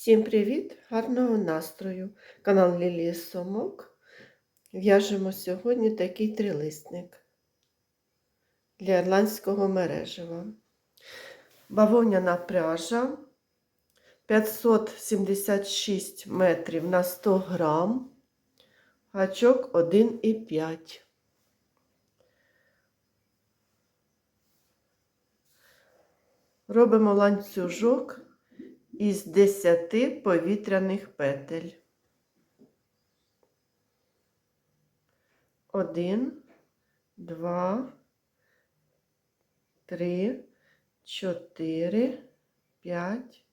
Всім привіт! Гарного настрою! Канал Лілії Сомок. В'яжемо сьогодні такий трилисник для ірландського мережева. Бавовняна пряжа 576 метрів на 100 грам, гачок 1,5. Робимо ланцюжок із 10 повітряних петель. Один, два, три, чотири, п'ять,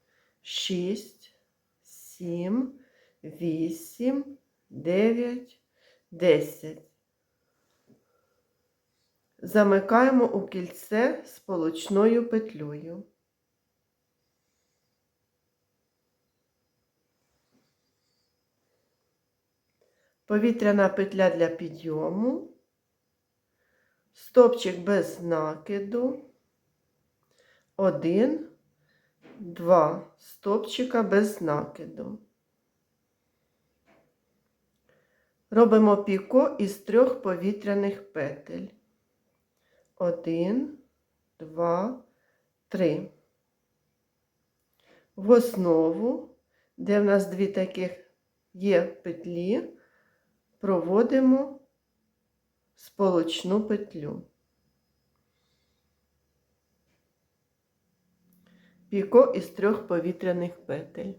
шість, сім, вісім, дев'ять, десять. Замикаємо у кільце сполучною петлею. Повітряна петля для підйому, стопчик без накиду, один, два стопчика без накиду. Робимо піко із трьох повітряних петель. Один, два, три. В основу, де в нас дві таких є петлі, проводимо сполочну петлю. Піко із трьох повітряних петель.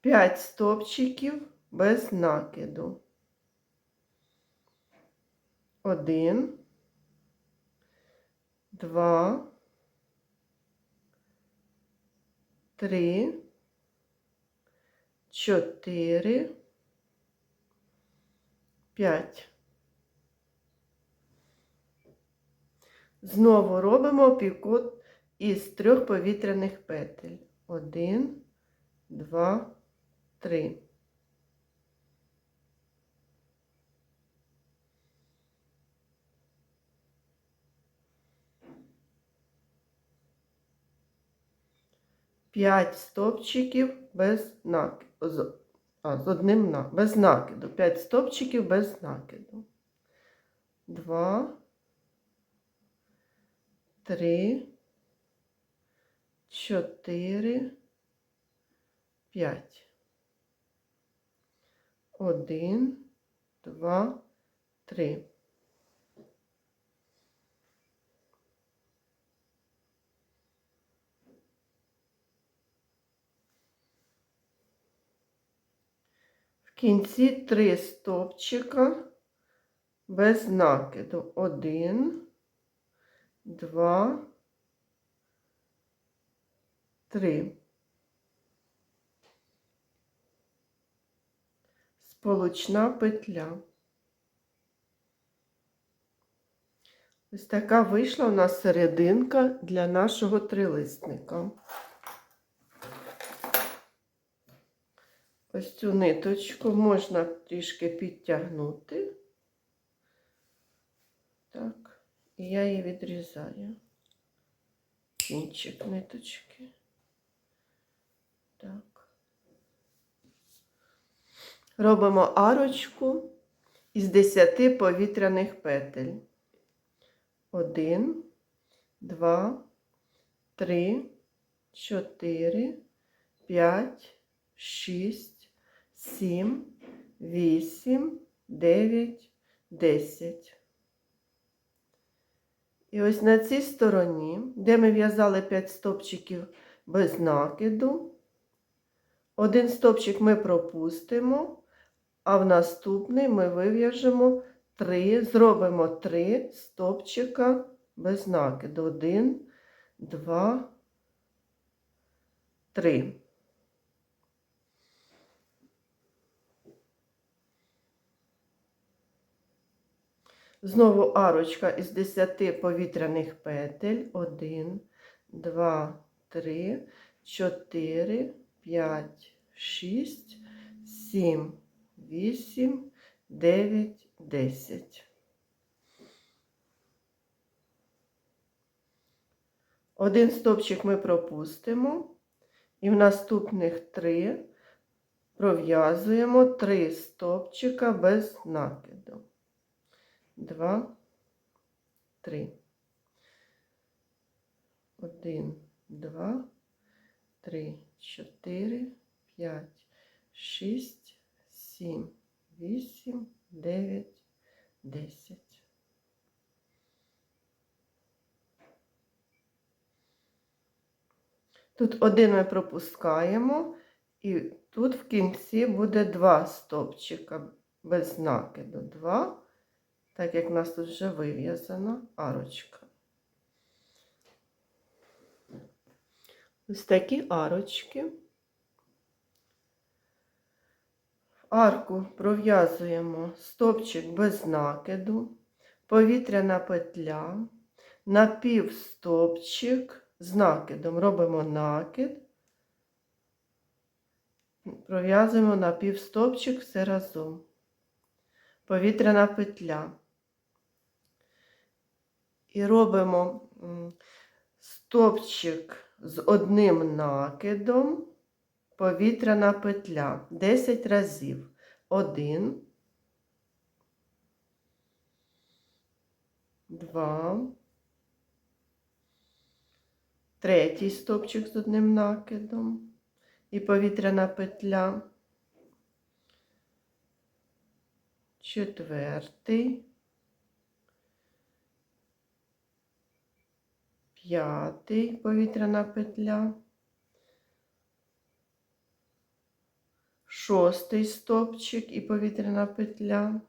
5 стопчиків без накиду. Один, два, три, чотири, п'ять. Знову робимо пікот із трьох повітряних петель. Один, два, три. П'ять стопчиків без накиду. А, з одним на, без накиду. П'ять стопчиків без накиду. Два, три, чотири, п'ять. Один, два, три. Кінці три стопчика без накиду. Один, два, три. Сполучна петля. Ось така вийшла у нас серединка для нашого трилисника. Ось цю ниточку можна трішки підтягнути. Так, і я її відрізаю. Кінчик ниточки. Так. Робимо арочку із 10 повітряних петель. Один, два, три, чотири, п'ять, шість, сім, вісім, дев'ять, десять. І ось на цій стороні, де ми в'язали 5 стопчиків без накиду, один стопчик ми пропустимо, а в наступний ми вив'яжемо 3, зробимо 3 стопчика без накиду. 1, 2, 3. Знову арочка із 10 повітряних петель. 1, 2, 3, 4, 5, 6, 7, 8, 9, 10. Один стопчик ми пропустимо І в наступних три пров'язуємо три стовпчика без накиду. Два, три. Один, два, три, чотири, п'ять, шість, сім, вісім, дев'ять, десять. Тут один ми пропускаємо, і тут в кінці буде два стовпчика без накиду. Два, так як в нас тут вже вив'язана арочка. Ось такі арочки. В арку пров'язуємо стовпчик без накиду, повітряна петля, напівстовпчик з накидом. Робимо накид, пров'язуємо напівстовпчик все разом. Повітряна петля. І робимо м, стовпчик з одним накидом, повітряна петля 10 разів. Один, два, третій стовпчик з одним накидом. І повітряна петля, четвертий, п'ятий повітряна петля, шостий стовпчик і повітряна петля.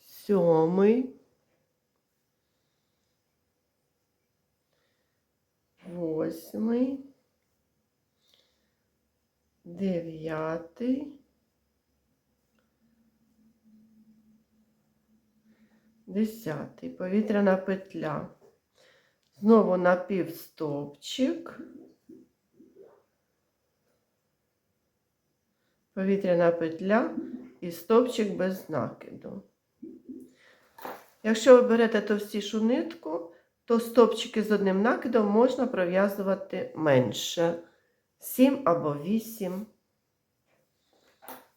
Сьомий, восьмий, дев'ятий, десятий. Повітряна петля. Знову напівстовпчик. Повітряна петля і стовпчик без накиду. Якщо ви берете товстішу нитку, то стовпчики з одним накидом можна пров'язувати менше 7 або 8,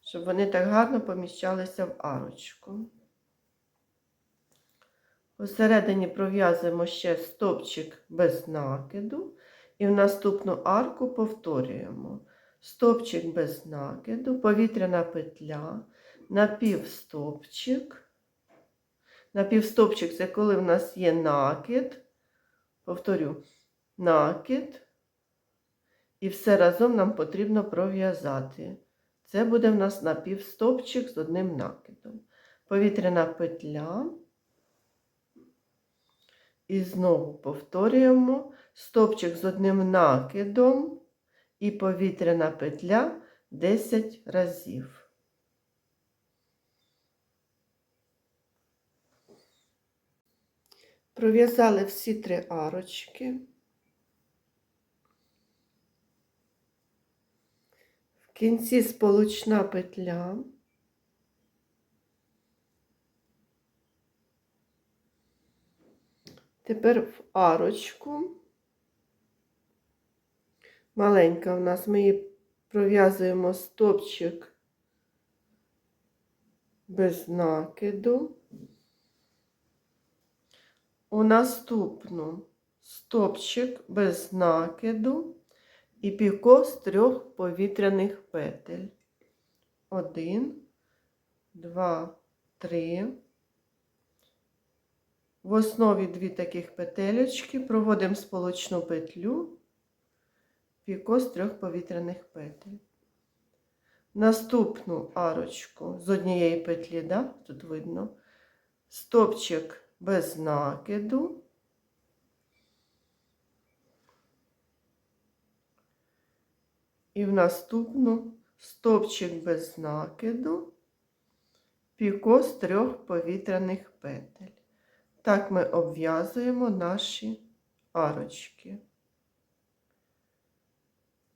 щоб вони так гарно поміщалися в арочку. Посередині пров'язуємо ще стовпчик без накиду і в наступну арку повторюємо стовпчик без накиду, повітряна петля, напівстовпчик. Напівстопчик це коли в нас є накид. Повторю, накид. І все разом нам потрібно пров'язати. Це буде в нас напівстопчик з одним накидом. Повітряна петля. І знову повторюємо стопчик з одним накидом і повітряна петля 10 разів. Пров'язали всі три арочки. В кінці сполучна петля. Тепер в арочку. Маленька у нас ми її пров'язуємо стопчик без накиду. У наступну стопчик без накиду і піко з трьох повітряних петель. Один, два, три. В основі дві таких петелечки проводимо сполучну петлю, піко з трьох повітряних петель. Наступну арочку з однієї петлі, да? тут видно, стопчик без накиду. І в наступну стовпчик без накиду, піко з трьох повітряних петель. Так ми обв'язуємо наші арочки.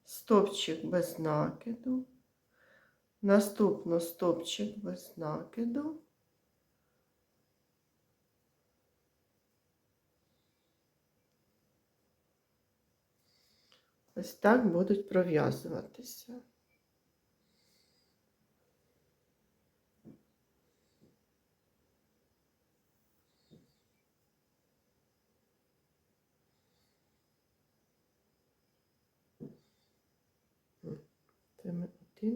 Стопчик без накиду, наступно стопчик без накиду. Ось так будуть пров'язуватися.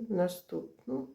Наступну.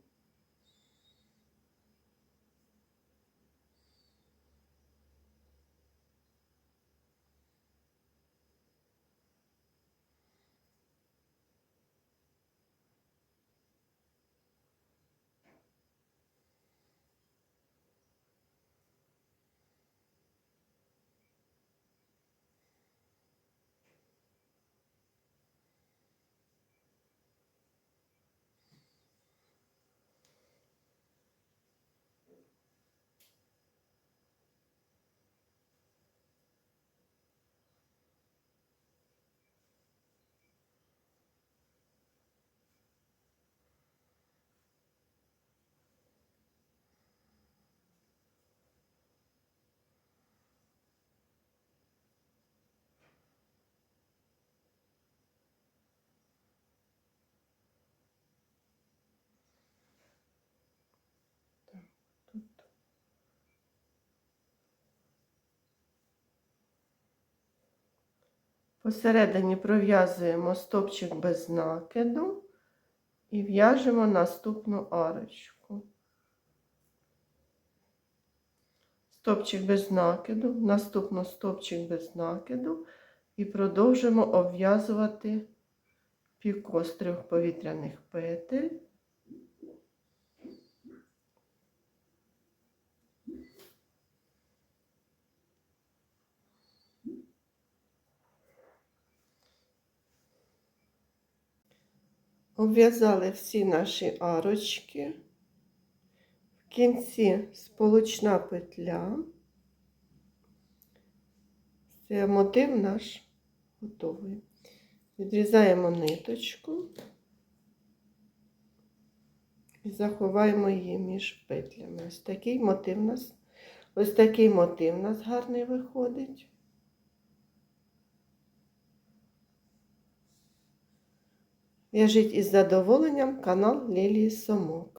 Посередині пров'язуємо стопчик без накиду і в'яжемо наступну арочку. Стопчик без накиду, наступно стопчик без накиду і продовжимо обв'язувати піко з трьох повітряних петель. Обв'язали всі наші арочки. В кінці сполучна петля. Це мотив наш готовий. Відрізаємо ниточку і заховаємо її між петлями. Ось такий мотив у нас, ось такий мотив у нас гарний виходить. В'яжіть із задоволенням канал Лілії Сомок.